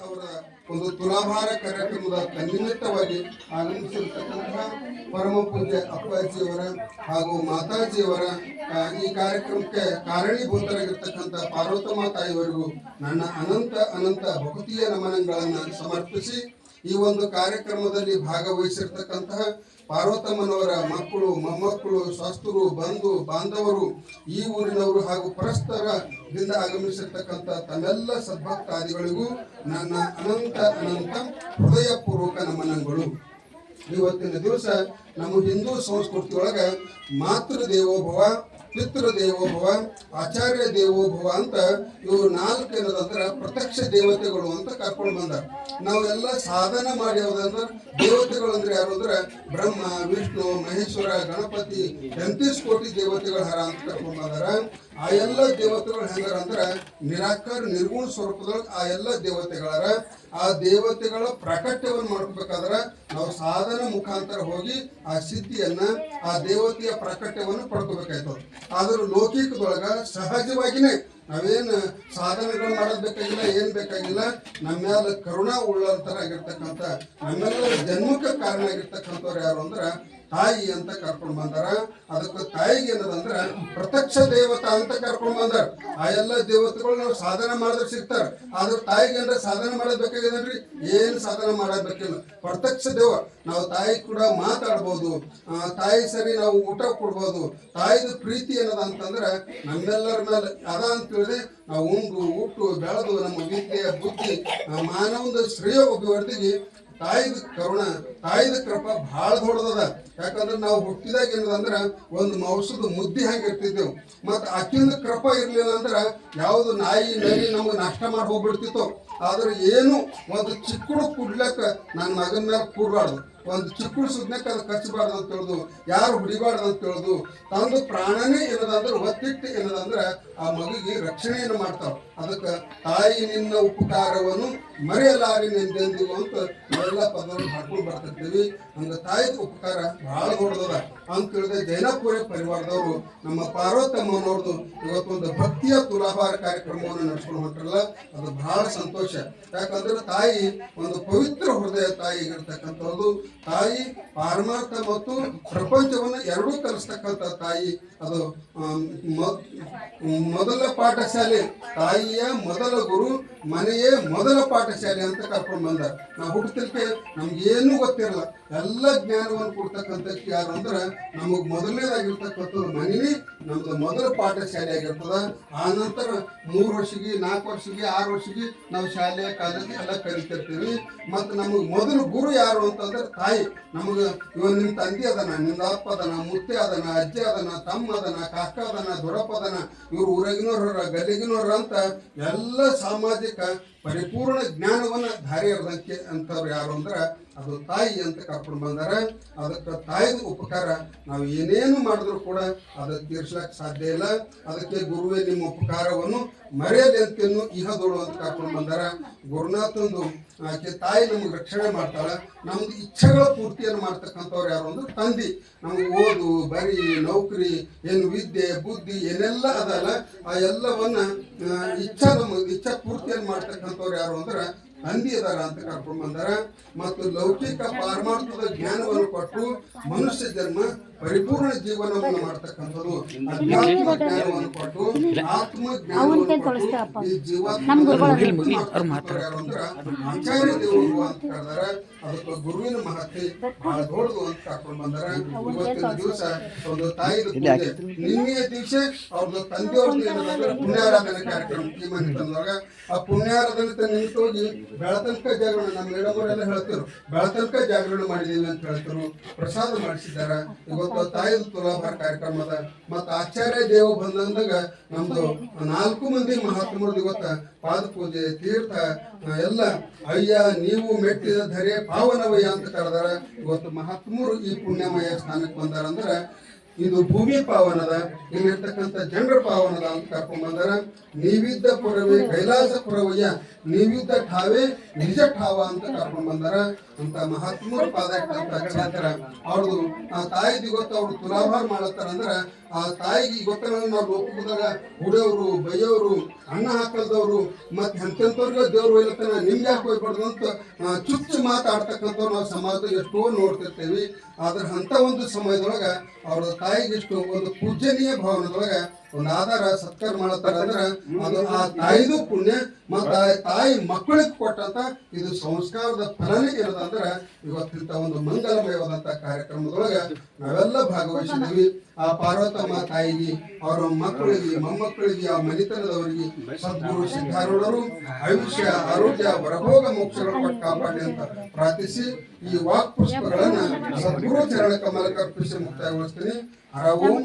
ಅವರ ಒಂದು ತುಲಾಭಾರ ಕಾರ್ಯಕ್ರಮದ ತನ್ನಿಮಿತ್ತವಾಗಿ ಆಗಮಿಸಿರತಕ್ಕಂತಹ ಪರಮ ಪೂಜ್ಯ ಅಪ್ಪಾಜಿಯವರ ಹಾಗೂ ಮಾತಾಜಿಯವರ ಈ ಕಾರ್ಯಕ್ರಮಕ್ಕೆ ಕಾರಣೀಭೂತರಾಗಿರ್ತಕ್ಕಂಥ ಪಾರ್ವತಮ್ಮ ತಾಯಿಯವರಿಗೂ ನನ್ನ ಅನಂತ ಅನಂತ ಭಕ್ತಿಯ ನಮನಗಳನ್ನು ಸಮರ್ಪಿಸಿ ಈ ಒಂದು ಕಾರ್ಯಕ್ರಮದಲ್ಲಿ ಭಾಗವಹಿಸಿರ್ತಕ್ಕಂತಹ ಪಾರ್ವತಮ್ಮನವರ ಮಕ್ಕಳು, ಮೊಮ್ಮಕ್ಕಳು ಸ್ವಸ್ಥರು ಬಂಧು, ಬಾಂಧವರು ಈ ಊರಿನವರು ಹಾಗೂ ಪರಸ್ಪರದಿಂದ ಆಗಮಿಸಿರ್ತಕ್ಕಂಥ ತಮ್ಮೆಲ್ಲ ಸದ್ಭಕ್ತಾದಿಗಳಿಗೂ ನನ್ನ ಅನಂತ ಅನಂತ ಹೃದಯಪೂರ್ವಕ ನಮನಗಳು. ಇವತ್ತಿನ ದಿವಸ ನಮ್ಮ ಹಿಂದೂ ಸಂಸ್ಕೃತಿಯೊಳಗೆ ಮಾತೃ ದೇವೋಭವ ಪಿತೃ ದೇವೋಭವ ಆಚಾರ್ಯ ದೇವೋಭವ ಅಂತ ಇವು ನಾಲ್ಕು ಏನದಂದ್ರೆ ಪ್ರತ್ಯಕ್ಷ ದೇವತೆಗಳು ಅಂತ ಕರ್ಕೊಂಡು ಬಂದಾರ. ನಾವೆಲ್ಲ ಸಾಧನೆ ಮಾಡಿ ಹೋದಂದ್ರೆ ದೇವತೆಗಳು ಅಂದ್ರೆ ಯಾರು ಅಂದ್ರೆ ಬ್ರಹ್ಮ, ವಿಷ್ಣು, ಮಹೇಶ್ವರ, ಗಣಪತಿ ಎಂತೀಸ್ ಕೋಟಿ ದೇವತೆಗಳ ಹರ ಅಂತ ಕರ್ಕೊಂಡು ಬಂದಾರ. ಆ ಎಲ್ಲ ದೇವತೆಗಳು ಹೆಂಗಾರ ಅಂದ್ರೆ ನಿರಾಕಾರ, ನಿರ್ಗುಣ ಸ್ವರೂಪದೊಳಗೆ ಆ ಎಲ್ಲ ದೇವತೆಗಳರ. ಆ ದೇವತೆಗಳ ಪ್ರಕಟವನ್ನು ಮಾಡ್ಕೋಬೇಕಾದ್ರೆ ನಾವು ಸಾಧನ ಮುಖಾಂತರ ಹೋಗಿ ಆ ಸಿದ್ಧಿಯನ್ನ, ಆ ದೇವತೆಯ ಪ್ರಕಟ್ಯವನ್ನು ಪಡ್ಕೋಬೇಕಾಯ್ತದೆ ಆದರೂ ಲೌಕಿಕದೊಳಗ ಸಹಜವಾಗಿನೇ ನಾವೇನು ಸಾಧನೆಗಳು ಮಾಡೋದು ಬೇಕಾಗಿಲ್ಲ, ಏನು ಬೇಕಾಗಿಲ್ಲ, ನಮ್ಮ ಮೇಲೆ ಕರುಣಾ ಉಳ್ಳಂತರಾಗಿರ್ತಕ್ಕಂಥ, ನಮ್ಮೆಲ್ಲರ ಜನ್ಮಕ್ಕೆ ಕಾರಣ ಆಗಿರ್ತಕ್ಕಂಥವ್ರು ಯಾರು ಅಂದ್ರೆ ತಾಯಿ ಅಂತ ಕರ್ಕೊಂಡು ಬಂದಾರ. ಅದಕ್ಕೆ ತಾಯಿಗೆ ಏನದಂದ್ರ ಪ್ರತ್ಯಕ್ಷ ದೇವತಾ ಅಂತ ಕರ್ಕೊಂಡು ಬಂದಾರ. ಆ ಎಲ್ಲ ದೇವತೆಗಳು ನಾವು ಸಾಧನೆ ಮಾಡಿದ್ರೆ ಸಿಗ್ತಾರ. ಆದ್ರೆ ತಾಯಿಗೆ ಏನಾರ ಸಾಧನೆ ಮಾಡೋದ್ ಬೇಕಾಗಿದನ್ರಿ ಏನ್ ಸಾಧನೆ ಮಾಡಬೇಕಿಲ್ಲ ಬೇಕಿಲ್ಲ. ಪ್ರತ್ಯಕ್ಷ ದೇವ. ನಾವು ತಾಯಿ ಕೂಡ ಮಾತಾಡ್ಬೋದು. ತಾಯಿ ಸರಿ ನಾವು ಊಟ ಕೊಡ್ಬೋದು. ತಾಯಿದ ಪ್ರೀತಿ ಏನದ ಅಂತಂದ್ರ ನಮ್ಮೆಲ್ಲರ ಮೇಲೆ ಅದ ಅಂತ ಹೇಳಿದ್ರೆ ನಾವು ಉಂಡು ಹುಟ್ಟು ಬೆಳೆದು ನಮ್ಮ ವಿದ್ಯೆ ಬುದ್ಧಿ ಆ, ಮಾನವನ ಶ್ರೇಯ ಅಭಿವೃದ್ಧಿಗೆ ತಾಯಿದ ಕರುಣ ತಾಯಿದ ಕೃಪ ಭಾಳ ದೊಡ್ಡದದ. ಯಾಕಂದ್ರೆ ನಾವು ಹುಟ್ಟಿದಾಗ ಏನದಂದ್ರ ಒಂದು ಮೌಸದ ಮುದ್ದೆ ಹಾಗೆ ಇರ್ತಿದ್ದೆವು. ಮತ್ತು ಅಕ್ಕಿಂದ ಕೃಪ ಇರ್ಲಿಲ್ಲ ಅಂದ್ರ ಯಾವುದು ನಾಯಿ ನರಿ ನಮ್ಗೆ ನಾಷ್ಟ ಮಾಡಿ ಹೋಗ್ಬಿಡ್ತಿತ್ತು ಆದ್ರೆ ಏನು? ಒಂದು ಚಿಕ್ಕಡು ಕುಡ್ಲಕ್ಕ ನನ್ನ ಮಗನ ಮೇಲೆ ಕೂಡಬಾರ್ದು ಒಂದು ಚಿಕ್ಕಡು ಸುದ್ನಕ್ಕೆ ಅದು ಕಚ್ಚಬಾರ್ದು ಅಂತ ಹೇಳುದು. ಯಾರು ಹುಡಿಬಾರ್ದು ಅಂತ ಹೇಳುದು. ತಂದು ಪ್ರಾಣನೇ ಏನದಂದ್ರೆ ಒತ್ತಿಟ್ಟು ಏನದಂದ್ರೆ ಆ ಮಗುಗೆ ರಕ್ಷಣೆಯನ್ನು ಮಾಡ್ತಾವ ಅದಕ್ಕೆ ತಾಯಿ ನಿನ್ನ ಉಪಕಾರವನ್ನು ಮರೆಯಲಾರಿ ನಿಂದೆಂದಿಗೂ ಅಂತ ಎಲ್ಲ ಪದವನ್ನು ಹಾಕೊಂಡು ಬರ್ತಿರ್ತೀವಿ ಅಂದ್ರೆ ತಾಯಿದ ಉಪಕಾರ ಬಹಳ ದೊಡ್ಡದ ಅಂತ ಹೇಳಿದ್ರೆ ಜೈನಪುರಿ ಪರಿವಾರದವರು ನಮ್ಮ ಪಾರ್ವತಮ್ಮನವ್ರದ್ದು ಇವತ್ತೊಂದು ಭಕ್ತಿಯ ತುಲಾಭಾರ ಕಾರ್ಯಕ್ರಮವನ್ನು ನಡೆಸ್ಕೊಂಡು ಹೊಂಟ್ರಲ್ಲ. ಅದು ಬಹಳ ಸಂತೋಷ. ಯಾಕಂದ್ರೆ ತಾಯಿ ಒಂದು ಪವಿತ್ರ ಹೃದಯ ತಾಯಿ ಇರ್ತಕ್ಕಂಥದ್ದು. ತಾಯಿ ಪಾರಮಾರ್ಥ ಮತ್ತು ಪ್ರಪಂಚವನ್ನು ಎರಡೂ ಕಲಿಸ್ತಕ್ಕಂಥ ತಾಯಿ. ಅದು ಮೊದಲ ಪಾಠಶಾಲೆ. ತಾಯಿಯ ಮೊದಲ ಗುರು, ಮನೆಯೇ ಮೊದಲ ಪಾಠಶಾಲೆ ಅಂತ ಕರ್ಕೊಂಡು ಬಂದ ನಾವು ಹುಟ್ಟತಿಲ್ಕೆ ನಮ್ಗೆ ಏನೂ ಗೊತ್ತಿರಲ್ಲ. ಎಲ್ಲ ಜ್ಞಾನವನ್ನು ಕೊಡ್ತಕ್ಕಂಥ ಯಾರು ಅಂದ್ರೆ ನಮಗೆ ಮೊದಲನೇದಾಗಿರ್ತಕ್ಕಂಥದ್ದು ಮನೆಯೇ ನಮ್ದು ಮೊದಲ ಪಾಠಶಾಲೆ ಆಗಿರ್ತದ. ಆ ನಂತರ ಮೂರು ವರ್ಷಕ್ಕೆ ನಾಲ್ಕು ವರ್ಷಕ್ಕೆ ಆರು ವರ್ಷಕ್ಕೆ ನಾವು ಶಾಲೆ, ಕಾಲೇಜ್ ಎಲ್ಲ ಕಲಿತಿರ್ತೀವಿ. ಮತ್ತು ನಮಗೆ ಮೊದಲು ಗುರು ಯಾರು ಅಂತಂದ್ರೆ ತಾಯಿ. ನಮಗೆ ಇವ ನಿಮ್ಮ ತಂದೆ ಅದನ ನಿನ್ನ ಅಪ್ಪ ಅದನ, ಮುತ್ತೆ ಅದನ, ಅಜ್ಜಿ ಅದನ, ತಮ್ಮ ಅದನ, ಕಾಕ ಅದನ, ದೊಡ್ಡಪ್ಪ ಅದನ, ಇವ್ರು ಊರಾಗಿನವ್ರ ಗಲ್ಲಿಗಿನವ್ರ ಅಂತ ಎಲ್ಲ ಸಾಮಾಜಿಕ ಪರಿಪೂರ್ಣ ಜ್ಞಾನವನ್ನ ಧಾರೆ ಎರೆದಂತೆ ಅಂತವ್ರು ಯಾರು ಅಂದ್ರೆ ಅದು ತಾಯಿ ಅಂತ ಕರ್ಕೊಂಡು ಬಂದಾರ. ಅದಕ್ಕೆ ತಾಯಿದ ಉಪಕಾರ ನಾವು ಏನೇನು ಮಾಡಿದ್ರು ಕೂಡ ಅದಕ್ಕೆ ತೀರ್ಸ್ಲಕ್ ಸಾಧ್ಯ ಇಲ್ಲ. ಅದಕ್ಕೆ ಗುರುವೇ ನಿಮ್ಮ ಉಪಕಾರವನ್ನು ಮರೆಯದೆ ಅಂತೇನು ಇಹದೋಳು ಅಂತ ಕರ್ಕೊಂಡು ಬಂದಾರ. ಗುರುನಾಥಂದು ತಾಯಿ ನಮ್ಗೆ ರಕ್ಷಣೆ ಮಾಡ್ತಾಳೆ. ನಮ್ದು ಇಚ್ಛೆಗಳ ಪೂರ್ತಿಯನ್ನು ಮಾಡ್ತಕ್ಕಂಥವ್ರು ಯಾರು ಅಂದ್ರೆ ತಂದೆ. ನಮ್ಗೆ ಓದು, ಬರಿ ನೌಕರಿ, ಏನು ವಿದ್ಯೆ, ಬುದ್ಧಿ, ಏನೆಲ್ಲ ಅದಲ್ಲ. ಆ ಎಲ್ಲವನ್ನ ಇಚ್ಛಾ ನಮ್ಮ ಇಚ್ಛಾ ಪೂರ್ತಿಯನ್ನು ಮಾಡ್ತಕ್ಕಂಥವ್ರು ಯಾರು ಅಂದ್ರೆ ತಂದಿ ಅದಾರ ಅಂತ ಕರ್ಕೊಂಡು ಬಂದಾರ. ಮತ್ತು ಲೌಕಿಕ ಪಾರಮಾರ್ಥದ ಜ್ಞಾನವನ್ನು ಕೊಟ್ಟು ಮನುಷ್ಯ ಜನ್ಮ ಪರಿಪೂರ್ಣ ಜೀವನವನ್ನು ಮಾಡ್ತಕ್ಕಂಥದ್ದು. ಅಧ್ಯಾತ್ಮ ಜ್ಞಾನವನ್ನು ಕೊಟ್ಟು ಆತ್ಮ ಜ್ಞಾನವನ್ನು ಕೊಟ್ಟು ಈ ಜೀವಾತ್ಮ ಆಚಾರ್ಯ ದೇವರು ಅಂತ ಕರೆದಾರ. ಅದಕ್ಕೆ ಗುರುವಿನ ಮಹತ್ವ ಬಹಳ ದೊಡ್ಡದು ಅಂತ ಕರ್ಕೊಂಡು ಬಂದಾರ. ಇವತ್ತಿನ ದಿವಸ ಒಂದು ತಾಯಿ ನಿನ್ನೆಯ ದಿವಸ ಅವ್ರದ್ದು ತಂದೆಯವ್ರದ್ದು ಏನಂದ್ರೆ ಪುಣ್ಯಾರಾಧನೆ ಕಾರ್ಯಕ್ರಮ. ಈ ಮನೆ ತಂದಾಗ ಆ ಪುಣ್ಯಾರಾಧನೆ ನಿಂತೋಗಿ ಬೆಳತನಕ ಜಾಗರಣ ನಮ್ಮ ಹೇಳೋರೆಲ್ಲ ಹೇಳ್ತಿರು, ಬೆಳತನಕ ಜಾಗರಣ ಮಾಡಿದೀವಿ ಅಂತ ಹೇಳ್ತಿರು, ಪ್ರಸಾದ ಮಾಡಿಸಿದಾರ ಇವತ್ತು ತಾಯಿದ ತುಲಾಭಾರ ಕಾರ್ಯಕ್ರಮದ ಮತ್ತು ಆಚಾರ್ಯ ದೇವ ಬಂದಂದಾಗ ನಮ್ದು ನಾಲ್ಕು ಮಂದಿ ಮಹಾತ್ಮರದ್ದು ಇವತ್ತ ಪಾದ ಪೂಜೆ, ತೀರ್ಥ ಎಲ್ಲ, ಅಯ್ಯ, ನೀವು ಮೆಟ್ಟಿದ ಧರೆ ಪಾವನವಯ್ಯ ಅಂತ ಕರೆದಾರ. ಇವತ್ತು ಮಹಾತ್ಮರು ಈ ಪುಣ್ಯಮಯ ಸ್ಥಾನಕ್ಕೆ ಬಂದಾರ ಅಂದ್ರೆ ಇದು ಭೂಮಿ ಪಾವನದ, ಇಲ್ಲಿರ್ತಕ್ಕಂಥ ಜನರ ಪಾವನದ ಅಂತ ಕರ್ಕೊಂಡ್ ಬಂದಾರ. ನೀವಿದ್ದ ಪುರವೆ, ಕೈಲಾಸ ಪುರವಯ್ಯ, ನೀವಿದ್ದ ಠಾವೇ, ನಿಜ ಠಾವ ಅಂತ ಕರ್ಕೊಂಡ್ ಬಂದಾರ. ಅಂತ ಮಹಾತ್ಮರ ಪಾದ ಇಟ್ಟಂತ ಕ್ಷೇತ್ರ ಅವ್ರದ್ದು ಆ ತಾಯಿ ಇವತ್ತು ಅವ್ರು ತುಲಾಭಾರ ಮಾಡತ್ತಾರ ಅಂದ್ರ ಆ ತಾಯಿಗೆ ಗೊತ್ತಗಳನ್ನು ನಾವು ಒಪ್ಪಿಕೊಂಡಾಗ ಉಡೋರು, ಬೈಯೋರು ಅಣ್ಣ ಹಾಕಲ್ದವ್ರು ಮತ್ತೆ ಎಂತೆಂಥವ್ರಿಗೆ ದೇವ್ರು ಒಯ್ಲತ್ತಾನ ನಿಮ್ಗೆ ಯಾಕೆ ಹೋಗ್ಬಾರ್ದು ಅಂತ ಚುಚ್ಚು ಮಾತಾಡ್ತಕ್ಕಂಥವ್ರು ನಾವು ಸಮಾಜದಲ್ಲಿ ಎಷ್ಟೋ ನೋಡ್ತಿರ್ತೇವೆ. ಆದ್ರೆ ಅಂತ ಒಂದು ಸಮಯದೊಳಗೆ ಅವ್ರ ತಾಯಿಗೆ ಎಷ್ಟು ಒಂದು ಪೂಜನೀಯ ಭಾವನದೊಳಗ ಒಂದು ಆಧಾರ ಸತ್ಕಾರ ಮಾಡತ್ತಾರ ಅಂದ್ರೆ ಅದು ಆ ತಾಯಿದು ಪುಣ್ಯ ಮತ್ತು ಆ ತಾಯಿ ಮಕ್ಕಳಿಗೆ ಕೊಟ್ಟಂತ ಇದು ಸಂಸ್ಕಾರದ ಫಲನೇ ಇರೋದಂದ್ರೆ ಇವತ್ತಿಂತ ಒಂದು ಮಂಗಲಮಯವಾದಂತ ಕಾರ್ಯಕ್ರಮದೊಳಗ ಭಾಗವಹಿಸಿದ್ದೀವಿ ಆ ಪಾರ್ವತಮ್ಮ ತಾಯಿಗೆ, ಅವರ ಮಕ್ಕಳಿಗೆ, ಮೊಮ್ಮಕ್ಕಳಿಗೆ, ಆ ಮನೆತನದವರಿಗೆ ಸದ್ಗುರು ಸಿದ್ಧಾರೂಢರು ಆಯುಷ್ಯ, ಆರೋಗ್ಯ, ವರಭೋಗ, ಮೋಕ್ಷಗಳು ಕಾಪಾಡಿ ಅಂತ ಪ್ರಾರ್ಥಿಸಿ, ಈ ವಾಕ್ ಪುಷ್ಪಗಳನ್ನ ಸದ್ಗುರು ಚರಣ ಕಮಲಕ್ಕೆ ಅರ್ಪಿಸಿ ಮುಕ್ತಾಯಗೊಳಿಸ್ತೀನಿ ಹರ ಓಂ.